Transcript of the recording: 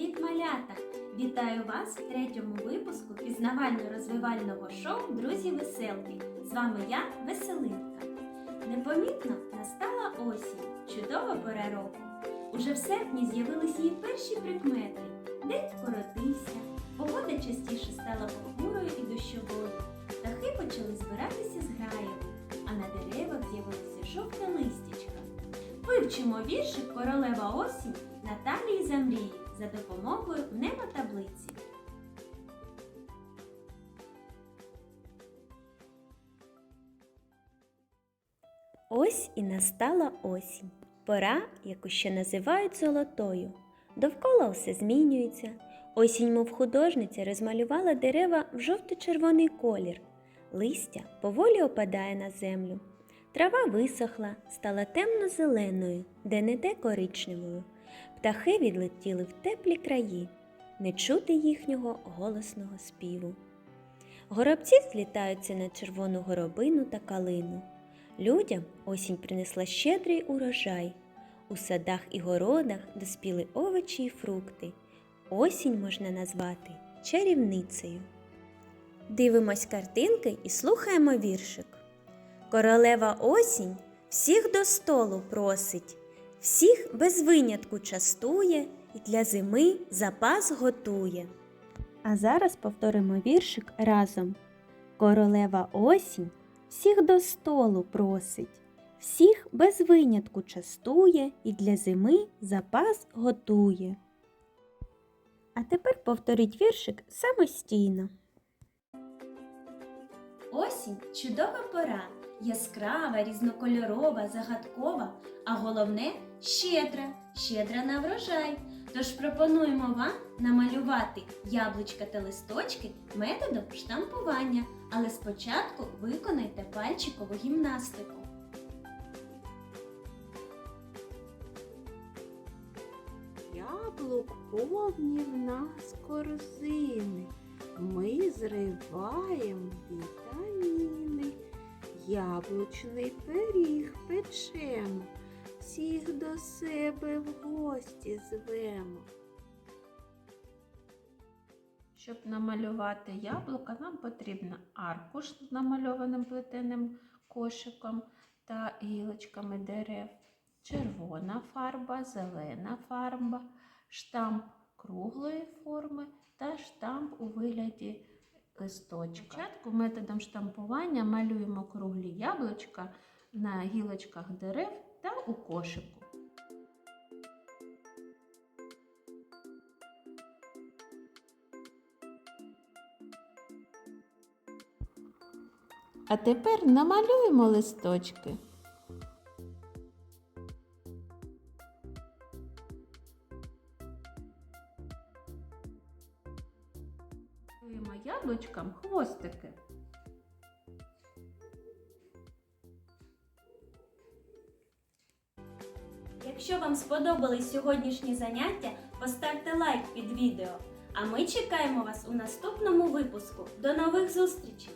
Привіт, малята! Вітаю вас в третьому випуску пізнавально-розвивального шоу Друзі Веселки. З вами я, Веселинка. Непомітно настала осінь, чудова пора року. Уже в серпні з'явились її перші прикмети. День скоротився, погода частіше стала похмурою і дощовою. Птахи почали збиратися з граєм, а на деревах з'явилося жовте листячка. Вивчимо віршик Королева осінь Наталії Замрії за допомогою мнемотаблиці. Ось і настала осінь, пора, яку ще називають золотою. Довкола все змінюється. Осінь, мов художниця, розмалювала дерева в жовто-червоний колір. Листя поволі опадає на землю. Трава висохла, стала темно-зеленою, де не де коричневою. Птахи відлетіли в теплі краї, не чути їхнього голосного співу. Горобці злітаються на червону горобину та калину. Людям осінь принесла щедрий урожай. У садах і городах доспіли овочі й фрукти. Осінь можна назвати чарівницею. Дивимось картинки і слухаємо віршик. Королева осінь всіх до столу просить, всіх без винятку частує і для зими запас готує. А зараз повторимо віршик разом. Королева осінь всіх до столу просить, всіх без винятку частує і для зими запас готує. А тепер повторіть віршик самостійно. Осінь чудова пора, яскрава, різнокольорова, загадкова, а головне щедра, щедра на врожай. Тож пропонуємо вам намалювати яблучка та листочки методом штампування, але спочатку виконайте пальчикову гімнастику. Яблук повні в нас корзини. Ми зриваємо вітаміни. Яблучний пиріг печемо. Всіх до себе в гості звемо. Щоб намалювати яблука, нам потрібно аркуш з намальованим плетеним кошиком та гілочками дерев, червона фарба, зелена фарба, штамп круглої форми та штамп у вигляді листочка. Спочатку методом штампування малюємо круглі яблучка на гілочках дерев та у кошику. А тепер намалюємо листочки. Малюємо яблучкам хвостики. Якщо вам сподобались сьогоднішні заняття, поставте лайк під відео. А ми чекаємо вас у наступному випуску. До нових зустрічей!